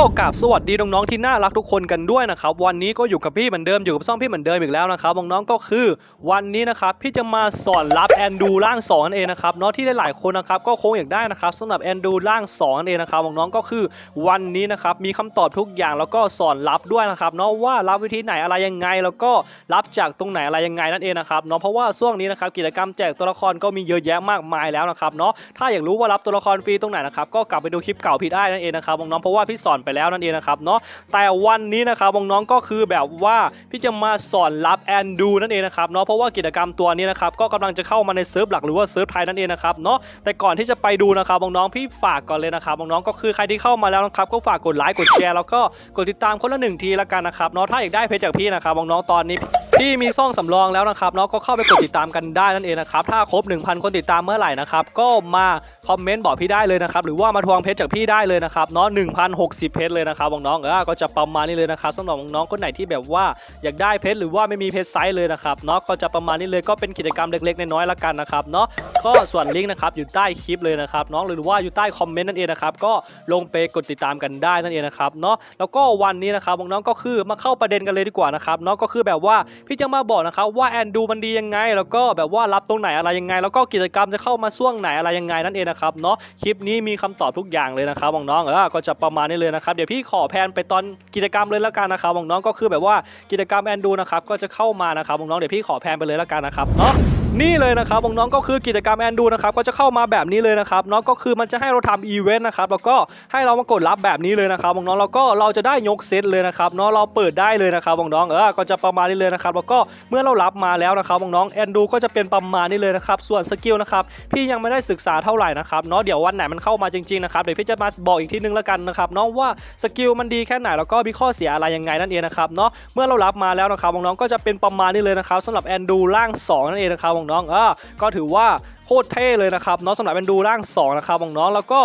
ก็กราบสวัสดีน้องๆที่น่ารักทุกคนกันด้วยนะครับวันนี้ก็อยู่กับพี่เหมือนเดิมอยู่กับซ่องพี่เหมือนเดิมอีกแล้วนะครับน้องๆก็คือวันนี้นะครับพี่จะมาสอนรับแอนดูร่างสองนั่นเองนะครับเนาะที่หลายๆคนนะครับก็คงอยากได้นะครับสำหรับแอนดูร่างสองนั่นเองนะครับน้องๆก็คือวันนี้นะครับมีคำตอบทุกอย่างแล้วก็สอนรับด้วยนะครับเนาะว่ารับวิธีไหนอะไรยังไง แล้วก็รับจากตรงไหนอะไรยังไงนั่นเองนะครับเนาะเพราะว่าช่วงนี้นะครับกิจกรรมแจกตัวละครก็มีเยอะแยะมากมายแล้วนะครับเนาะถ้าอยากรู้ว่ารับตัวละครฟรีตรงไหนนะครับก็กลับไปดูคลิปเก่าพี่ได้นั่นเองนะครับน้องๆเพราะว่าพี่สอนไปแล้วแล้วนั่นเองนะครับเนาะแต่วันนี้นะครับน้องๆก็คือแบบว่าพี่จะมาสอนรับแอนดูนั่นเองนะครับเนาะเพราะว่ากิจกรรมตัวนี้นะครับก็กำลังจะเข้ามาในเซิร์ฟหลักหรือว่าเซิร์ฟไทยนั่นเองนะครับเนาะแต่ก่อนที่จะไปดูนะครับน้องๆพี่ฝากก่อนเลยนะครับน้องๆก็คือใครที่เข้ามาแล้วนะครับก็ฝากกดไลค์กดแชร์แล้วก็กดติดตามคนละหนึ่งทีละกันนะครับเนาะถ้าอยากได้เพจจากพี่นะครับน้องๆตอนนี้ พี่มีซ่องสำรองแล้วนะครับเนาะก็เข้าไปกดติดตามกันได้นั่นเองนะครับถ้าครบ 1,000 คนติดตามเมื่อไหร่นะครับก็มาคอมเมนต์บอกพี่ได้เลยนะครับหรือว่ามาทวงเพชรจากพี่ได้เลยนะครับเนาะ1,060 เพชรเลยนะครับน้องๆเออก็จะประมาณนี้เลยนะครับสำหรับน้องๆคนไหนที่แบบว่าอยากได้เพชรหรือว่าไม่มีเพชรไซส์เลยนะครับเนาะก็จะประมาณนี้เลยก็เป็นกิจกรรมเล็กๆน้อยๆละกันนะครับเนาะก็ส่วนลิงก์นะครับอยู่ใต้คลิปเลยนะครับน้องหรือว่าอยู่ใต้คอมเมนต์นั่นเองนะครับก็ลงไปกดติดตามกันได้นั่นเองนะครับเนาะแล้วก็วันนี้นะครับน้องๆก็คือมาเข้าประเด็นกันเลยดีกว่านะครับเนาะก็คือแบบว่าพี่จะมาบอกนะครับว่าแอนดูมันดียังไง แล้วก็แบบว่ารับตรงไหนอะไรยังไง แล้วก็กิจกรรมจะเข้ามาช่วงไหนอะไรยังไงนั่นเองนะครับเนาะคลิปนี้มีคำตอบทุกอย่างเลยนะครับน้องๆเออก็จะประมาณนี้เลยนะครับเดี๋ยวพี่ขอแพนไปตอนกิจกรรมเลยแล้วกันนะครับน้องๆก็คือแบบว่ากิจกรรมแอนดูนะครับก็จะเข้ามานะครับน้องๆเดี๋ยวพี่ขอแพนไปเลยแล้วกันนะครับเนาะ นี่เลยนะครับน้องๆก็คือกิจกรรมแอนดูนะครับก็จะเข้ามาแบบนี้เลยนะครับเนาะก็คือมันจะให้เราทำอีเวนต์นะครับแล้วก็ให้เรามากดรับแบบนี้เลยนะครับน้องๆแล้วก็เราจะได้ยกเซตเลยนะครับเนาะเราเปิดได้เลยนะครับน้องๆเออก็จะประมาณนี้เลยนะครับแล้วก็เมื่อเรารับมาแล้วนะครับน้องๆแอนดูก็จะเป็นประมาณนี้เลยนะครับส่วนสกิลนะครับพี่ยังไม่ได้ศึกษาเท่าไหร่นะครับเนาะเดี๋ยววันไหนมันเข้ามาจริงๆนะครับเดี๋ยวพี่จะมาบอกอีกทีนึงแล้วกันนะครับเนาะว่าสกิลมันดีแค่ไหนแล้วก็มีข้อเสียอะไรยังไงนั่นเองนะครับเนาะเมื่อเรารับมาแล้วนะครับน้องๆก็จะเป็นประมาณนี้เลยนะครับสำหรับแอนดูร่างสองนั่นเองนะครับน้องๆเออก็ถือว่าโคตรเท่เลยนะครับเน้องสำหรับแอนดูร่าง2นะครับน้องๆแล้วก็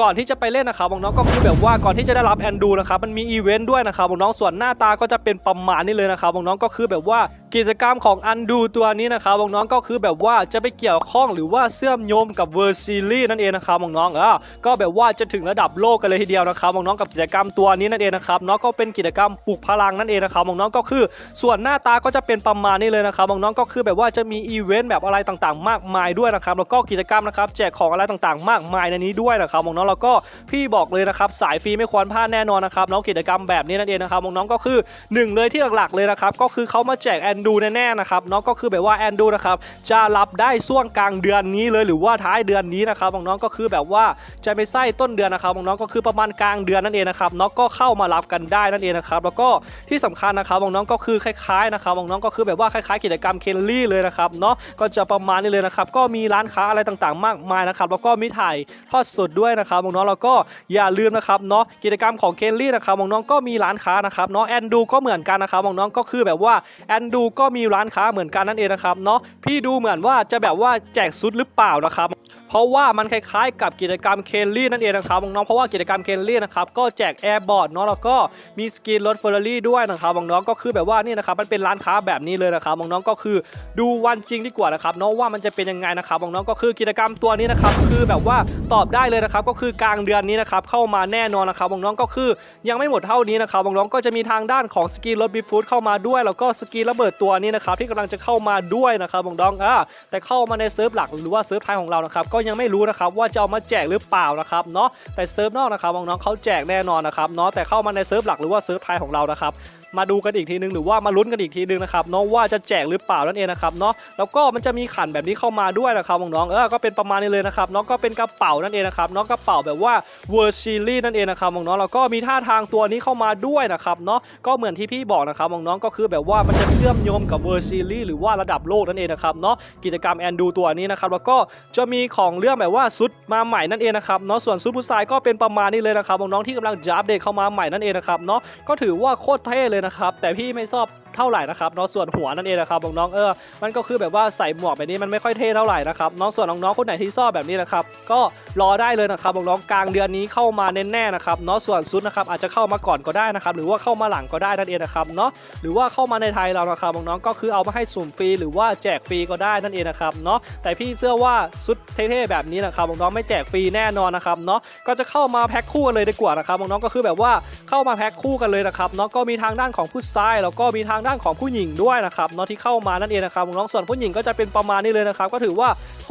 ก่อนที่จะไปเล่นนะครับน้องๆก็คือแบบว่าก่อนที่จะได้รับแอนดูนะครับมันมีอีเวนต์ด้วยนะครับน้องๆส่วนหน้าตาก็จะเป็นประมาณนี้เลยนะครับน้องๆก็คือแบบว่ากิจกรรมของอันดูตัวนี้นะครับน้องๆก็คือแบบว่าจะไปเกี่ยวข้องหรือว่าเชื่อมโยงกับเวอร์ซีรีส์นั่นเองนะครับน้องๆเอก็แบบว่าจะถึงระดับโลกกันเลยทีเดียวนะครับน้องๆกับกิจกรรมตัวนี้นั่นเองนะครับเนาะก็เป็นกิจกรรมปลุกพลังนั่นเองนะครับน้องๆก็คือ ส่วนหน้าตาก็จะเป็นประมาณนี้เลยนะครับน้องๆก็คือแบบว่าจะมีอีเวนต์แบบอะไรต่างๆ มากมายด้วยนะครับแล้วก็กิจกรรมนะครับแจกของอะไรต่างๆ มากมายในนี้ด้วยนะครับน้องๆแล้วก็พี่บอกเลยนะครับสายฟรีไม่ควรพลาดแน่นอนนะครับน้องกิจกรรมแบบนี้นั่นเองนะครับน้องก็คือหนึ่งเลยที่หลักๆเลยนะครับก็คือเขามาแจกแอนดูแน่ๆนะครับเนาะก็คือแบบว่าแอนดูนะครับจะรับได้ช่วงกลางเดือนนี้เลยหรือว่าท้ายเดือนนี้นะครับน้องก็คือแบบว่าจะไม่ใช่ต้นเดือนนะครับน้องก็คือประมาณกลางเดือนนั่นเองนะครับเนาะก็เข้ามารับกันได้นั่นเองนะครับแล้วก็ที่สำคัญนะครับน้องก็คือคล้ายๆนะครับน้องก็คือแบบว่าคล้ายๆกิจกรรมเคลลี่เลยนะครับเนาะก็จะประมาณนี้เลยนะครับก็มีร้านค้าอะไรต่างๆ มากมายนะครับแล้วก็มีถ่ายทอดสดด้วยนะครับน้องๆแล้วก็อย่าลืมนะครับเนาะกิจกรรมของเคนลี่นะครับน้องๆก็มีร้านค้านะครับเนาะแอนดูก็เหมือนกันนะครับน้องๆก็คือแบบว่าแอนดูก็มีร้านค้าเหมือนกันนั่นเองนะครับเนาะพี่ดูเหมือนว่าจะแบบว่าแจกซุดหรือเปล่านะครับ เพราะว่ามันคล้ายๆ กับกิจกรรมเคลลี่นั่นเองนะครับน้องๆเพราะว่ากิจกรรมเคลลี่นะครับก็แจกแอร์บอร์ดเนาะแล้วก็มีสกินรถเฟอร์รารี่ด้วยนะครับน้องๆก็คือแบบว่านี่นะครับมันเป็นร้านค้าแบบนี้เลยนะครับน้องๆก็คือดูวันจริงดีกว่านะครับเนาะว่ามันจะเป็นยังไงนะครับน้องๆก็คือกิจกรรมตัวนี้นะครับคือแบบว่าตอบได้เลยนะครับก็คือกลางเดือนนี้นะครับเข้ามาแน่นอนนะครับน้องๆก็คือยังไม่หมดเท่านี้นะครับน้องๆก็จะมีทางด้านของสกินรถบีฟูดเข้ามาด้วย แล้วก็สกินระเบิดตัวนี้นะครับที่กำลังจะเข้ามาด้วยนะครับน้องๆอ่าแต่เข้ามาในเซิร์ฟหลักหรือว่าเซิร์ฟไทยของเรานะครับก็ยังไม่รู้นะครับว่าจะเอามาแจกหรือเปล่านะครับเนาะแต่เซิร์ฟนอกนะครับน้องๆเขาแจกแน่นอนนะครับเนาะแต่เข้ามาในเซิร์ฟหลักหรือว่าเซิร์ฟไทยของเรานะครับ มาดูกันอีกทีนึงหรือว่ามาลุ้นกันอีกทีนึงนะครับเนาะว่าจะแจกหรือเปล่านั่นเองนะครับเนาะแล้วก็มันจะมีขันแบบนี้เข้ามาด้วยนะครับน้องๆเออก็เป็นประมาณนี้เลยนะครับเนาะก็เป็นกระเป๋านั่นเองนะครับเนาะกระเป๋าแบบว่าเวอร์ชิลี่นั่นเองนะครับน้องๆแล้วก็มีท่าทางตัวนี้เข้ามาด้วยนะครับเนาะก็เหมือนที่พี่บอกนะครับน้องๆก็คือแบบว่ามันจะเชื่อมโยงกับเวอร์ชิลี่หรือว่าระดับโลกนั่นเองนะครับเนาะกิจกรรมแอนดูตัวนี้นะครับแล้วก็จะมีของเรื่องแบบว่าซุดมาใหม่นั่นเองนะครับเนาะส่วนซุดผู้ชายก็เป็นประมาณนี้เลยนะครับน้องๆที่กำลังจะอัปเดตเข้ามาใหม่นั่นเองนะครับเนาะก็ถือว่าโคตรเท่เลยนะครับ แต่พี่ไม่ชอบ ท่าไหร่นะครับเนาะส่วนหัวนั่นเองนะครับน้องเออมันก็คือแบบว่าใส่หมวกแบบนี้มันไม่ค่อยเท่เท่าไหร่นะครับเนาะส่วนน้องๆคนไหนที่ชอบแบบนี้นะครับก็รอได้เลยนะครับน้องกลางเดือนนี้เข้ามาแน่ๆนะครับเนาะส่วนซุดนะครับอาจจะเข้ามาก่อนก็ได้นะครับหรือว่าเข้ามาหลังก็ได้นั่นเองนะครับเนาะหรือว่าเข้ามาในไทยเรานะครับน้องก็คือเอามาให้สุ่มฟรีหรือว่าแจกฟรีก็ได้นั่นเองนะครับเนาะแต่พี่เชื่อว่าซุดเท่ๆแบบนี้นะครับน้องไม่แจกฟรีแน่นอนนะครับเนาะก็จะเข้ามาแพ็คคู่กันเลยดีกว่านะครับน้องก็คือแบบว่าเข้ามาแพ็คคู่กันเลยนะครับเนาะก็มีทางด้านของผู้ชายแล้วก็มีทางด้านของผู้หญิงด้วยนะครับเนาะที่เข้ามานั่นเองนะครับน้องส่วนผู้หญิงก็จะเป็นประมาณนี้เลยนะครับก็ถือว่า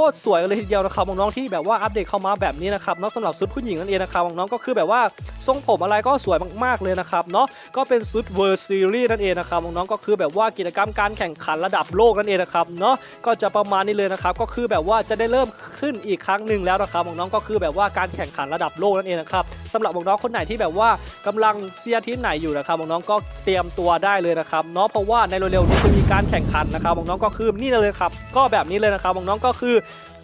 ตรสวยเลยทีเดียวนะครับน้องๆที่แบบว่าอัปเดตเข้ามาแบบนี้นะครับเนาะสำหรับชุดผู้หญิงนั่นเองนะครับน้องๆก็คือแบบว่าทรงผมอะไรก็สวยมากๆเลยนะครับเนาะก็เป็นชุดเวอร์ซีรีส์นั่นเองนะครับน้องๆก็คือแบบว่ากิจกรรมการแข่งขันระดับโลกนั่นเองนะครับเนาะก็จะประมาณนี้เลยนะครับก็คือแบบว่าจะได้เริ่มขึ้นอีกครั้งหนึ่งแล้วนะครับน้องๆก็คือแบบว่าการแข่งขันระดับโลกนั่นเองนะครับสำหรับน้องๆคนไหนที่แบบว่ากำลังเชียร์ทีมไหนอยู่นะครับน้องๆก็เตรียมตัวได้เลยนะครับเนาะเพราะว่าในเร็วๆนี้จะมีการแข่งขันนะครับน้องๆก็คือนี่เลยครับก็แบบนี้เลยนะครับน้องๆก็คือ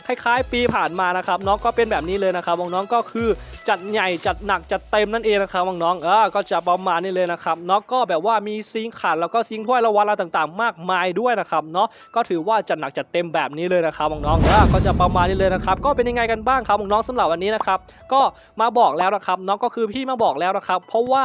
คล้ายๆ ปีผ่านมานะครับน้องก็เป็นแบบนี้เลยนะครับน้องก็คือจัดใหญ่จัดหนักจัดเต็มนั่นเองนะครับน้องเออก็จะประมาณนี้เลยนะครับน้องก็แบบว่ามีซิงค์ขันแล้วก็ซิงค์ถ้วยรางวัละต่างๆ มากมายด้วยนะครับเนาะก็ถือว่าจัดหนักจัดเต็มแบบนี้เลยนะครับน้องเออก็จะประมาณนี้เลยนะครับก็เป็นยังไงกันบ้างครับน้องๆสำหรับวันนี้นะครับก็มาบอกแล้วนะครับน้องก็คือพี่มาบอกแล้วนะครับเพราะว่า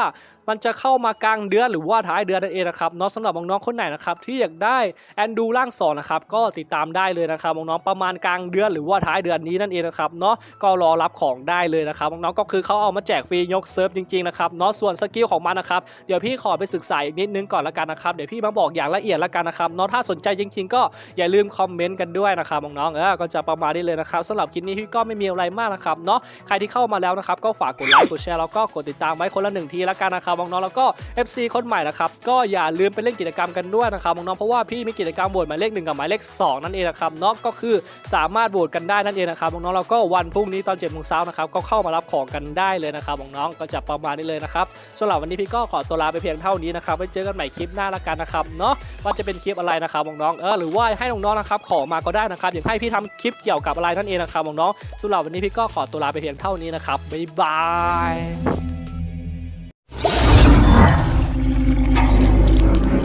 มันจะเข้ามากลางเดือนหรือว่าท้ายเดือนนั่นเองนะครับเนาะสำหรับน้องๆคนไหนนะครับที่อยากได้แอนดูร่างสองนะครับก็ติดตามได้เลยนะครับน้องๆประมาณกลางเดือนหรือว่าท้ายเดือนนี้นั่นเองนะครับเนาะก็รอรับของได้เลยนะครับน้องๆก็คือเขาเอามาแจกฟรียกเซิร์ฟจริงๆนะครับเนาะส่วนสกิลของมันนะครับเดี๋ยวพี่ขอไปศึกษาอีกนิดนึงก่อนละกันนะครับเดี๋ยวพี่มาบอกอย่างละเอียดละกันนะครับเนาะถ้าสนใจจริง ๆ ก็อย่าลืมคอมเมนต์กันด้วยนะครับน้องๆเออก็จะประมาณนี้เลยนะครับสำหรับคลิปนี้พี่ก็ไม่มีอะไรมากนะครับเนาะใครที่เข้ามาแล้วนะครับก็ฝากกดไลค์กดแชร์แล้วก็กดติดตามไว้คนละหนึ่งทีละกันนะครับน้องๆแล้วก็ FC คนใหม่นะครับก็อย่าลืมไปเล่นกิจกรรมกันด้วยนะครับน้องๆเพราะว่าพี่มีกิจกรรมโหวตหมายเลขหนึ่งกับหมายเลขสองนั่นเองนะครับเนาะก็คือสามารถโหวตกันได้นั่นเองนะครับน้องๆแล้วก็วันพรุ่งนี้ตอน7จ็ดโมงเช้านะครับก็เข้ามารับของกันได้เลยนะครับน้องๆก็จะประมาณนี้เลยนะครับสำหรับวันนี้พี่ก็ขอตัวลาไปเพียงเท่านี้นะครับไว้เจอกันใหม่คลิปหน้าละกันนะครับเนาะว่าจะเป็นคลิปอะไรนะครับน้องๆเออหรือว่าให้น้องๆนะครับขอมาก็ได้นะครับอยากให้พี่ทำคลิปเกี่ยวกับอะไรนั่นเองนะครับน้องๆสำหรับวันนี้พี่ก็ขอตัวลาไปเพียงเท่านี้นะครับบ๊ายบาย